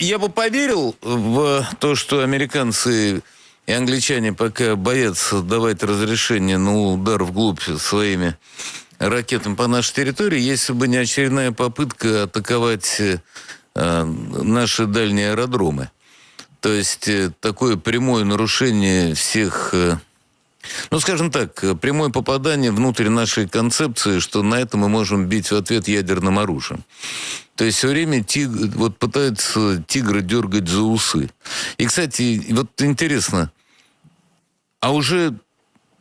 я бы поверил в то, что американцы и англичане пока боятся давать разрешение на удар вглубь своими ракетами по нашей территории, если бы не очередная попытка атаковать э, наши дальние аэродромы. То есть э, такое прямое нарушение всех... э, ну, скажем так, э, прямое попадание внутрь нашей концепции, что на это мы можем бить в ответ ядерным оружием. То есть все время тиг, вот пытаются тигра дергать за усы. И, кстати, вот интересно, а уже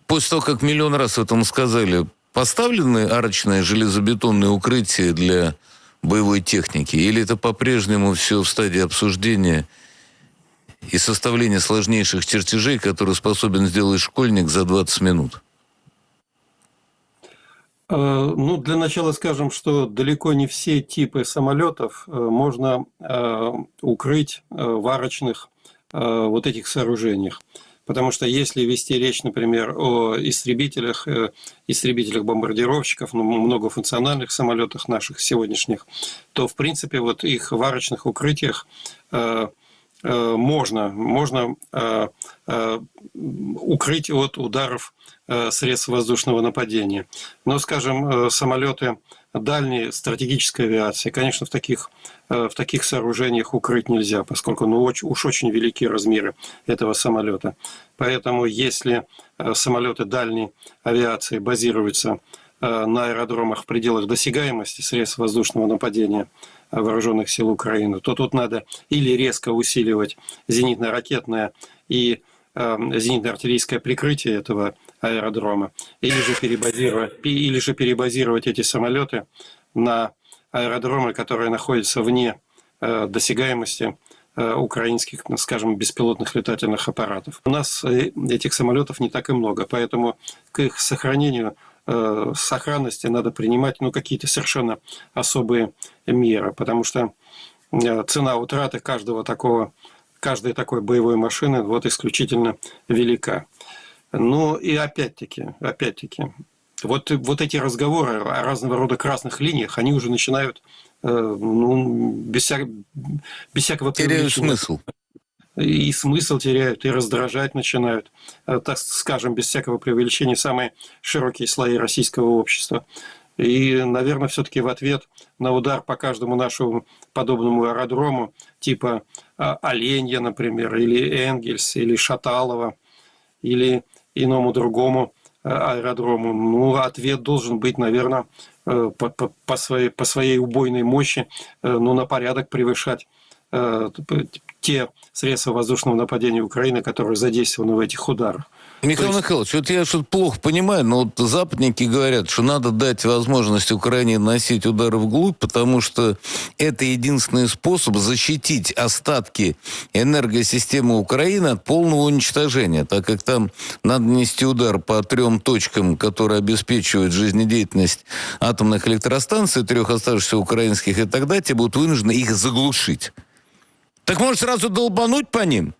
после того, как миллион раз в этом сказали, поставлены арочные железобетонные укрытия для боевой техники? Или это по-прежнему все в стадии обсуждения и составления сложнейших чертежей, которые способен сделать школьник за 20 минут? Э, Ну, для начала скажем, что далеко не все типы самолетов э, можно э, укрыть в арочных вот этих сооружениях. Потому что если вести речь, например, о истребителях, э, истребителях-бомбардировщиков, ну, многофункциональных самолетах наших сегодняшних, то, в принципе, вот их в арочных укрытиях можно, можно э, э, укрыть от ударов э, средств воздушного нападения. Но, скажем, э, самолеты дальней стратегической авиации, конечно, в таких, э, в таких сооружениях укрыть нельзя, поскольку ну, уж очень велики размеры этого самолета. Поэтому если э, самолеты дальней авиации базируются э, на аэродромах в пределах досягаемости средств воздушного нападения э, вооруженных сил Украины, то тут надо или резко усиливать зенитно-ракетное и э, зенитно-артиллерийское прикрытие этого аэродрома, или же перебазировать, или же перебазировать эти самолеты на аэродромы, которые находятся вне э, досягаемости э, украинских, ну, скажем, беспилотных летательных аппаратов. У нас этих самолетов не так и много, поэтому к их сохранению э, сохранности надо принимать ну, какие-то совершенно особые меры, потому что э, цена утраты каждого такого, каждой такой боевой машины вот исключительно велика. Ну и опять-таки, опять-таки, вот, вот эти разговоры о разного рода красных линиях, они уже начинают э, ну, без, вся- без всякого Теряю преувеличения смысл. И смысл теряют, и раздражать начинают, э, так скажем, без всякого преувеличения, самые широкие слои российского общества. И, наверное, все-таки в ответ на удар по каждому нашему подобному аэродрому, типа а, Оленья, например, или Энгельс, или Шаталова, или иному другому э, аэродрому, ну, ответ должен быть, наверное, э, по, по- по своей, по своей убойной мощи, ну, на порядок превышать те средства воздушного нападения Украины, которые задействованы в этих ударах. Михаил есть- Михайлович, вот я что-то плохо понимаю, но вот западники говорят, что надо дать возможность Украине носить удары вглубь, потому что это единственный способ защитить остатки энергосистемы Украины от полного уничтожения, так как там надо нести удар по трем точкам, которые обеспечивают жизнедеятельность атомных электростанций, трех оставшихся украинских, и тогда те будут вынуждены их заглушить. Так может сразу долбануть по ним?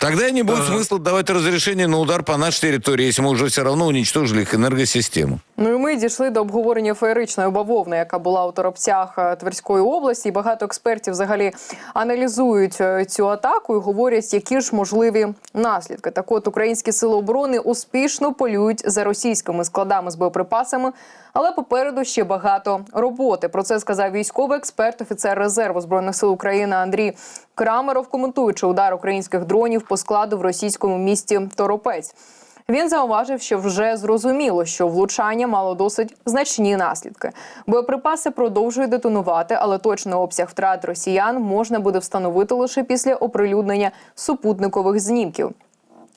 Тогда и не будет А. смысла давать разрешение на удар по нашей территории, если мы уже все равно уничтожили их энергосистему. Ну і ми дійшли до обговорення феєричної бавовни, яка була у торопцях е, Тверської області. І багато експертів взагалі аналізують е, цю атаку і говорять, які ж можливі наслідки. Так от українські сили оборони успішно полюють за російськими складами з боєприпасами, але попереду ще багато роботи. Про це сказав військовий експерт, офіцер резерву збройних сил України Андрій Крамеров, коментуючи удар українських дронів по складу в російському місті Торопець. Він зауважив, що вже зрозуміло, що влучання мало досить значні наслідки. Боєприпаси продовжують детонувати, але точний обсяг втрат росіян можна буде встановити лише після оприлюднення супутникових знімків.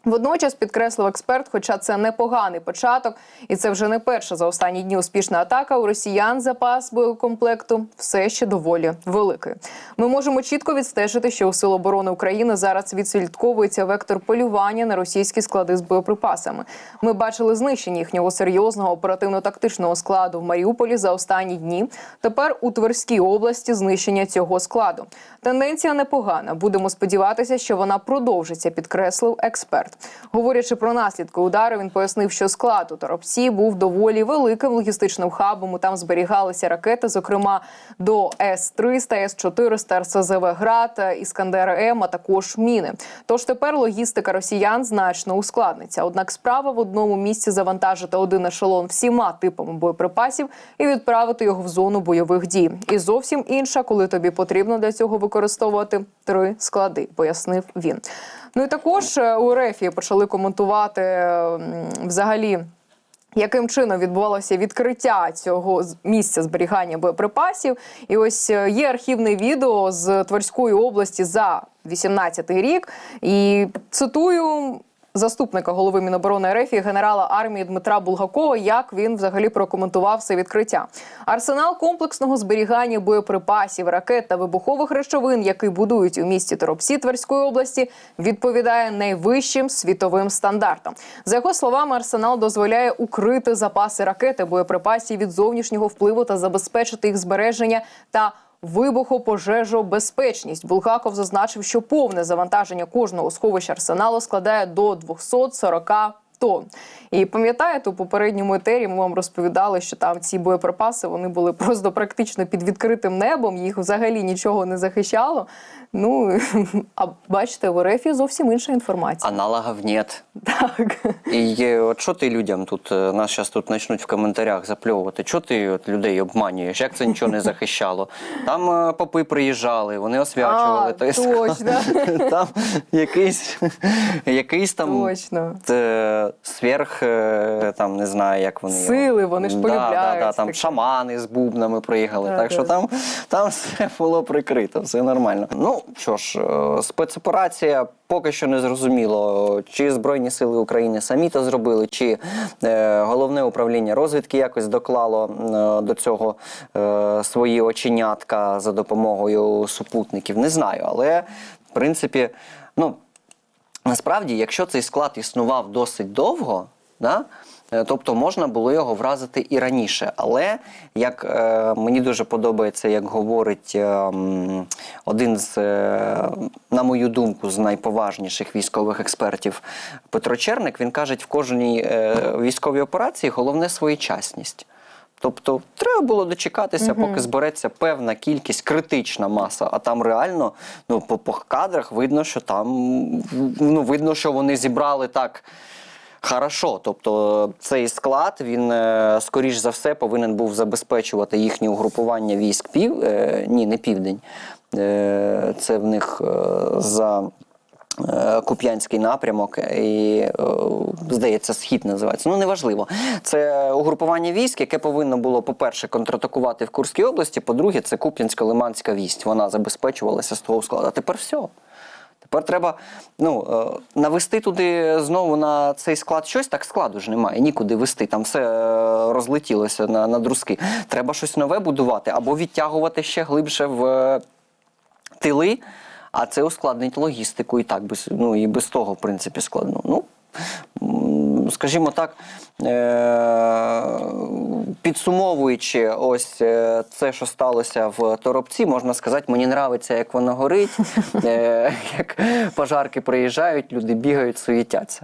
Водночас підкреслив експерт, хоча це непоганий початок, і це вже не перша за останні дні успішна атака. У росіян запас боєкомплекту все ще доволі великий. Ми можемо чітко відстежити, що у Сил оборони України зараз відслідковується вектор полювання на російські склади з боєприпасами. Ми бачили знищення їхнього серйозного оперативно-тактичного складу в Маріуполі за останні дні. Тепер у Тверській області знищення цього складу. Тенденція непогана. Будемо сподіватися, що вона продовжиться, підкреслив експерт. Комплект. Говорячи про наслідки удару, він пояснив, що склад у Торопці був доволі великим логістичним хабом. Там зберігалися ракети, зокрема до С-300, С-400, РСЗВ «Град», Іскандер М, а також міни. Тож тепер логістика росіян значно ускладниться. Однак справа в одному місці завантажити один ешелон всіма типами боєприпасів і відправити його в зону бойових дій. І зовсім інша, коли тобі потрібно для цього використовувати три склади, пояснив він. Ну і також е, у РЕФі почали коментувати взагалі. Яким чином відбувалося відкриття цього місця зберігання боєприпасів? І ось е, є архівне відео з Тверської області за 18-й рік. І цитую заступника голови Міноборони РФ і генерала армії Дмитра Булгакова, як він взагалі прокоментував це відкриття. Арсенал комплексного зберігання боєприпасів, ракет та вибухових речовин, який будують у місті Торопсі Тверської області, відповідає найвищим світовим стандартам. За його словами, арсенал дозволяє укрити запаси ракети, боєприпасів від зовнішнього впливу та забезпечити їх збереження та вибухопожежобезпечність. Булгаков зазначив, що повне завантаження кожного сховища арсеналу складає до 240 тонн. І пам'ятаєте, у попередньому етері ми вам розповідали, що там ці боєприпаси вони були просто практично під відкритим небом, їх взагалі нічого не захищало. Ну а бачите, в РФ зовсім інша інформація. Аналогов нет. Так. І е, от що ти людям тут, е, нас зараз тут почнуть в коментарях запльовувати, що ти от людей обманюєш, як це нічого не захищало? Там е, попи приїжджали, вони освячували. А, точно. Там якийсь, якийсь там Точно. Сверх, е, там не знаю, як вони. Сили, вони ж Да, да, да, там шамани з бубнами приїхали. Так, так що там, там все було прикрито, все нормально. Ну що ж, е, спецоперація поки що не зрозуміло, чи Збройні Сили України самі то зробили, чи е, головне управління розвідки якось доклало е, до цього е, свої оченятка за допомогою супутників. Не знаю, але в принципі, ну. Насправді, якщо цей склад існував досить довго, да, е, тобто можна було його вразити і раніше. Але як е, мені дуже подобається, як говорить е, один з, е, на мою думку, з найповажніших військових експертів Петро Черник, він каже, в кожній е, військовій операції головне своєчасність. Тобто треба було дочекатися, поки збереться певна кількість, критична маса. А там реально, ну, по, по кадрах видно, що там ну, видно, що вони зібрали так. Хорошо, тобто цей склад він е, скоріш за все повинен був забезпечувати їхнє угрупування військ пів е, ні, не південь. Е, це в них за Куп'янський напрямок і, е, здається, схід називається. Ну, неважливо. Це угрупування військ, яке повинно було, по-перше, контратакувати в Курській області, по-друге, це Куп'янсько-Лиманська вість. Вона забезпечувалася з того складу. Тепер все. Тепер треба ну, е, навести туди знову на цей склад щось, так складу ж немає, нікуди вести. Там все е, розлетілося на, на друзки. Треба щось нове будувати або відтягувати ще глибше в е, тили, а це ускладнить логістику і так без, ну, і без того, в принципі, складно. Ну, скажімо так, е- підсумовуючи ось е, це, що сталося в Торопці, можна сказати, мені нравиться, як воно горить, е- як пожарки приїжджають, люди бігають, суєтяться.